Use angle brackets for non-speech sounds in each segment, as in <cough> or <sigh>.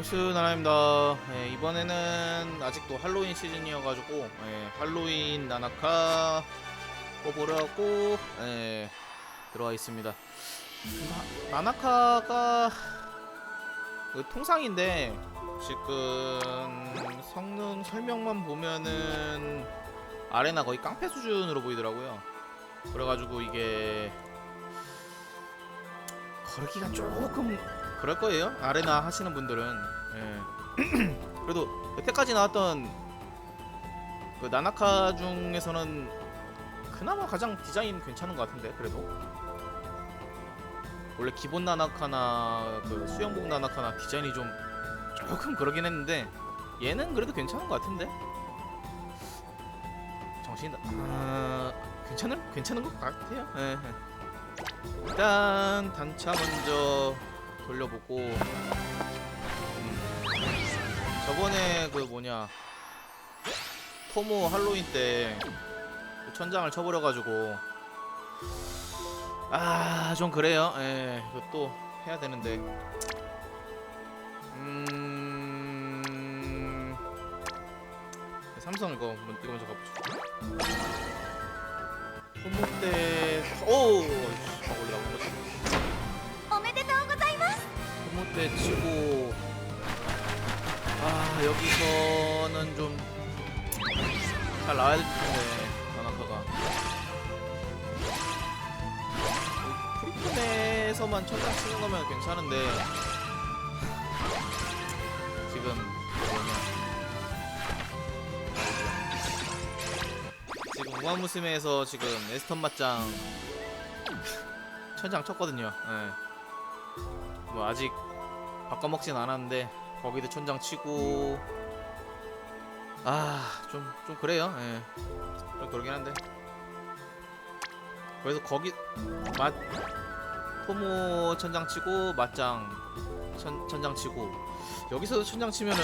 엑스 나나입니다. 예, 이번에는 아직도 할로윈 시즌이어가지고 예, 할로윈 나나카 뽑으려고 예, 들어와 있습니다. 나, 나나카가 그 통상인데 지금 성능 설명만 보면은 아레나 거의 깡패 수준으로 보이더라고요. 그래가지고 이게 걸기가 조금 그럴 거예요. 아레나 하시는 분들은. 예. <clears throat> 그래도 여태까지 나왔던 그 나나카 중에서는 그나마 가장 디자인 괜찮은 것 같은데 그래도 원래 기본 나나카나 그 수영복 나나카나 디자인이 좀 조금 그러긴 했는데 얘는 그래도 괜찮은 것 같은데 정신 아 괜찮은 괜찮은 것 같아요. 예. 예. 일단 단차 먼저 돌려보고. 음, 저번에 그 뭐냐 토모 할로윈 때 그 천장을 쳐버려가지고. 아 좀 그래요. 예 이것도 해야 되는데. 음. 삼성 이거 먼- 이거 먼저 가보죠. 토모 때오! 막 올라온 거 때 치고. 아 여기서는 좀 잘 나와야 될 텐데 나나카가. 프리톤에서만 천장 치는 거면 괜찮은데 지금 뭐냐. 지금 우마무스메에서 지금 에스턴 맞짱 천장 쳤거든요. 예. 뭐 아직 바꿔먹진 않았는데 거기도 촌장 치고. 아좀좀 좀 그래요. 예. 좀 그러긴 한데. 그래서 거기 맛 토모 천장 치고 맛짱 천, 천장 치고. 여기서도 천장 치면은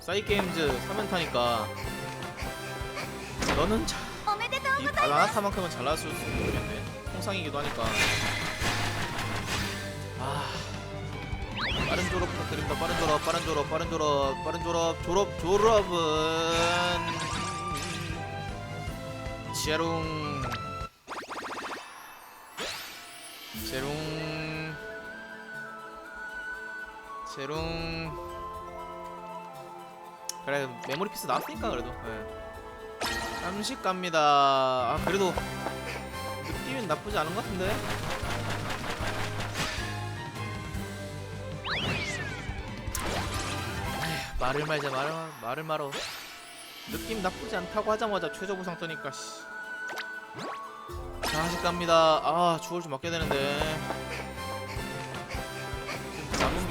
사이게임즈 사면 타니까 너는 자, 이 바나나타만큼은 잘 나왔을 수도 있겠네. 통상이기도 하니까. 아. 빠른 졸업 부탁드립니다. 빠른 졸업 빠른 졸업 빠른 졸업 빠른 졸업 졸업 졸업은 지아룽 제룽 제룽 그래 메모리 피스 나왔으니까 그래도. 예. 잠식 갑니다. 아 그래도 <laughs> 느낌은 나쁘지 않은 것 같은데 말을 말자 말을 말을 말어. 느낌 나쁘지 않다고 하자마자 최저 부상 뜨니까 씨. 장식 갑니다. 아 주얼 좀 맞게 되는데. 남은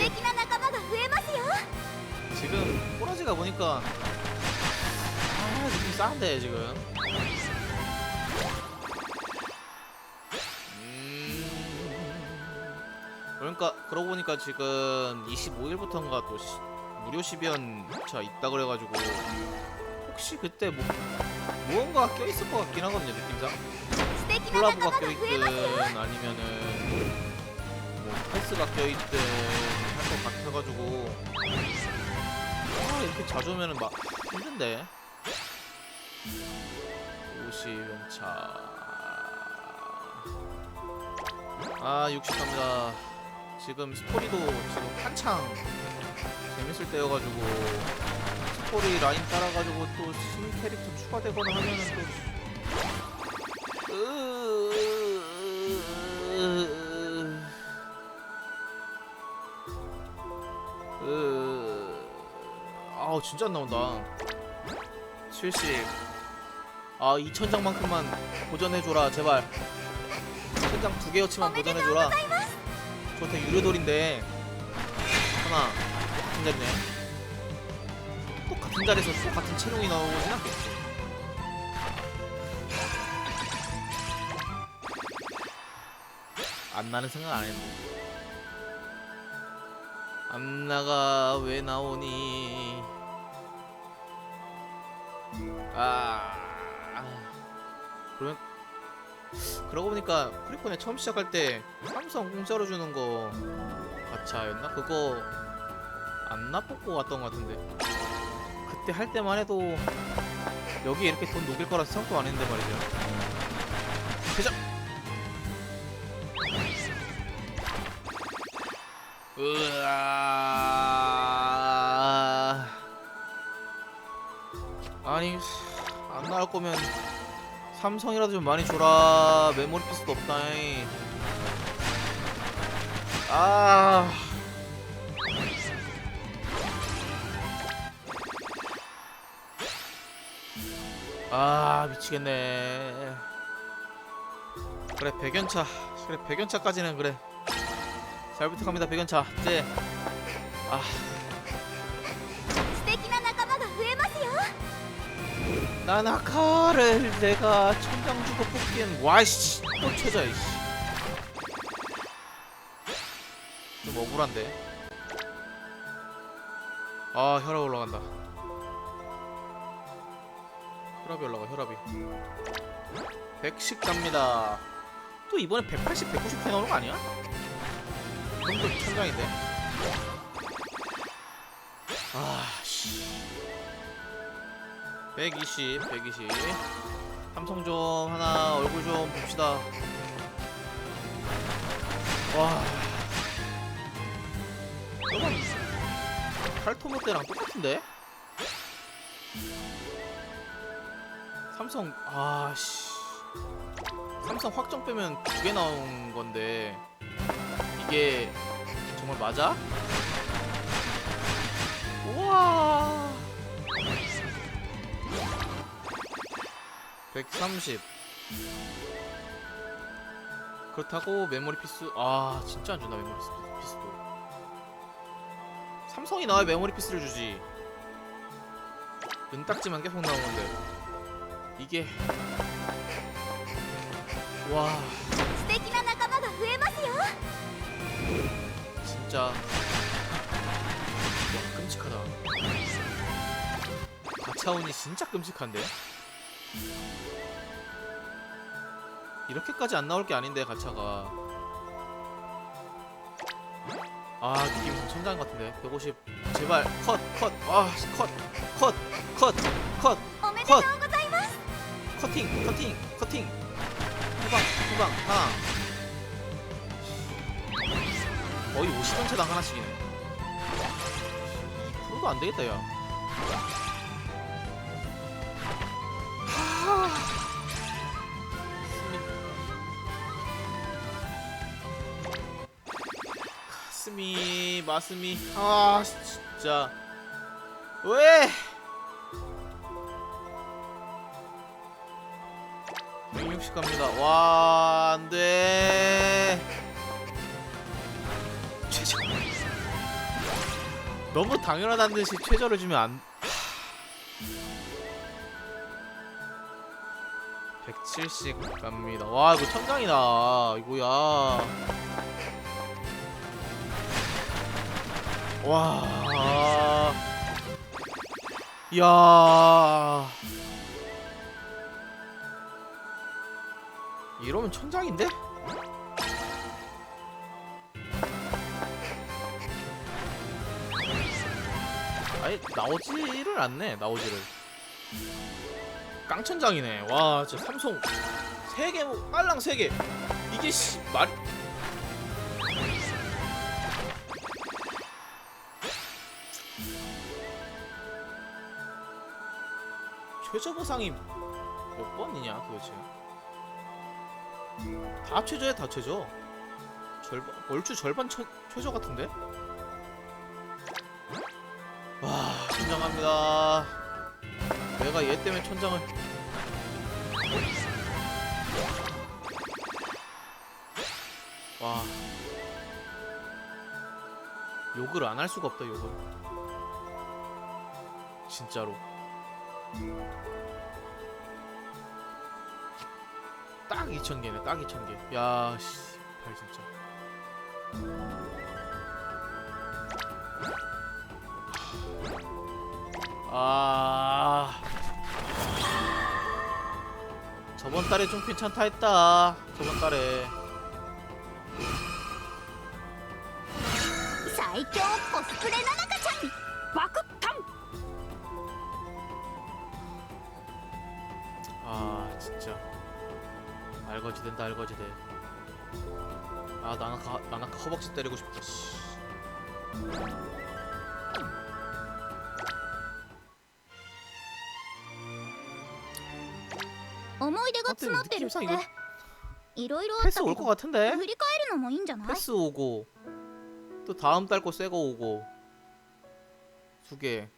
지금 꼬라지가 보니까 아 느낌 싸한데 지금. 음... 그러니까 그러고 보니까 지금 25일부터인가 또 무료 10연 차 있다 그래가지고 혹시 그때 뭐 무언가 껴있을 것 같긴 하거든요 느낌상. 콜라보가 껴있든 아니면은 뭐 패스가 껴있든 할 것 같아가지고. 아 이렇게 자주 오면은 막 힘든데. 50연차. 아 60갑니다. 지금 스토리도 지금 한창 재밌을 때여가지고 스토리 라인 따라가지고 또신 캐릭터 추가되거나 하면은 또. 아우 진짜 안 나온다 70아 2천장만큼만 보전해줘라 제발 천장 두 개어치만 보전해줘라 저한테 유료돌인데 하나 같은 자리네. 또 같은 자리에서 또 같은 체룡이 나오진 않겠지 안 나는 생각 안 했는데 안 나가 왜 나오니? 아 그러면 그러고 보니까 프리콘에 처음 시작할 때 삼성 공짜로 주는 거 가차였나? 그거 안 나뽑고 왔던 것 같은데. 그때 할 때만 해도 여기 이렇게 돈 녹일 거라 생각도 안 했는데 말이죠. 회장 으아. 아니 안 나올 거면 삼성이라도 좀 많이 줘라. 메모리 피스도 없다잉. 아 아 미치겠네. 그래 백연차. 그래 백연차까지는 그래. 잘 부탁합니다 백연차. 이제 아 나나카를 내가 천장 주고 뽑기엔 와이씨 또 쳐져 이씨. 좀 억울한데. 아 혈압 올라간다. 혈압이 올라가 혈압이 110 갑니다 또 이번에 180, 190 해놓은 거 아니야? 또 천장인데 아씨 120, 120. 삼성 좀 하나 얼굴 좀 봅시다. 와. 저건 칼토모 때랑 똑같은데? 삼성 아씨. 삼성 확정 빼면 두 개 나온 건데 이게 정말 맞아? 우와. 130 그렇다고 메모리 피스 아 진짜 안 준다 메모리 피스- 피스도 삼성이 나와야 메모리 피스를 주지 은딱지만 계속 나온 건데 이게 와 素敵な仲間が増えますよ 진짜 와, 끔찍하다 가차운이 진짜 끔찍한데 이렇게까지 안 나올 게 아닌데 가차가 아 느낌이 좀 천장 같은데 150 제발 컷컷아컷컷컷컷 おめでとうございます 커팅 커팅 커팅. 후방 후방 하나. 거의 50원체당 하나씩이네. 2%도 안 되겠다 야. 하... 가슴이 마슴이 아 진짜. 왜 160 갑니다. 와, 안 돼. 최저. 너무 당연하다는 듯이 최저를 주면 안. 170 갑니다. 와, 이거 천장이다. 이거야. 와. 이야. 이러면 천장인데? 아니 나오지를 않네 나오지를. 깡천장이네. 와 진짜 삼성 3개 뭐 빨랑 3개. 이게 씨 말이 최저 보상이 몇 번이냐 도대체 다 최저야 다 최저. 절반 얼추 절반 처, 최저 같은데? 와 천장합니다. 내가 얘 때문에 천장을 와. 욕을 안 할 수가 없다 욕을. 진짜로 딱 2,000개네 딱 2,000개 야 씨, 발 진짜 아 저번 달에 좀 괜찮다 했다 저번 달에 最強コスプレななか 알거지 된다 알거지 돼. 아 나나카 나나카 허벅지 때리고 싶다. 씨. 思い出が詰まってるってだって느낌상 いろいろあっ 패스 たけ 올 것 ど 같은데? 振り返るのもいいんじゃない 패스 오고 또 다음 달 거 새 거 오고 두 개.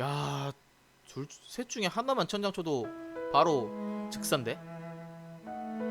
야, 둘셋 중에 하나만 천장 쳐도 바로 즉사인데?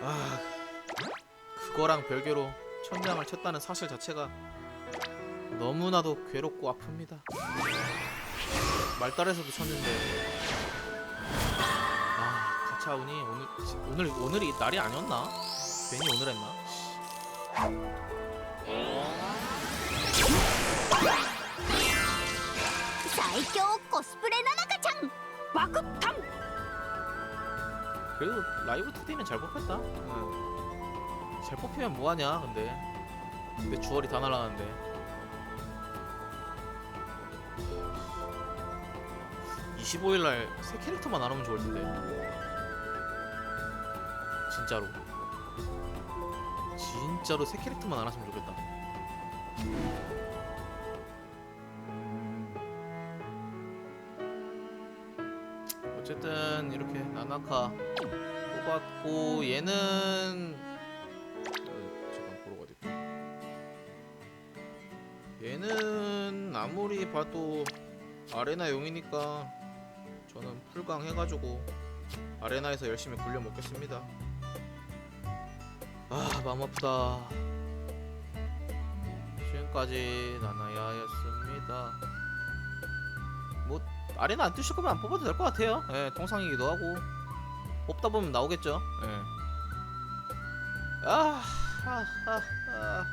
아 그거랑 별개로 천장을 쳤다는 사실 자체가 너무나도 괴롭고 아픕니다. 말달에서도 쳤는데. 아 가차운이 오늘 오늘 오늘이 날이 아니었나? 괜히 오늘 했나? 어? 사이교 코스프레 나나가장 와급 탐! 그래도 라이브 2D는 잘 뽑혔다. 응. 잘 뽑히면 뭐하냐 근데. 내 주얼이 다 날라가는데. 25일날 새 캐릭터만 안 오면 좋을 텐데. 진짜로. 진짜로 새 캐릭터만 안 왔으면 좋겠다 어쨌든 이렇게 나나카 뽑았고 얘는 어, 잠깐 보러 가야 돼. 얘는 아무리 봐도 아레나 용이니까 저는 풀강 해가지고 아레나에서 열심히 굴려 먹겠습니다. 아 마음 아프다. 지금까지 나나야였습니다. 뭐 아레나 안 뜨실 거면 안 뽑아도 될 것 같아요. 예, 통상이기도 하고 뽑다 보면 나오겠죠. 예. 아, 아, 아, 아.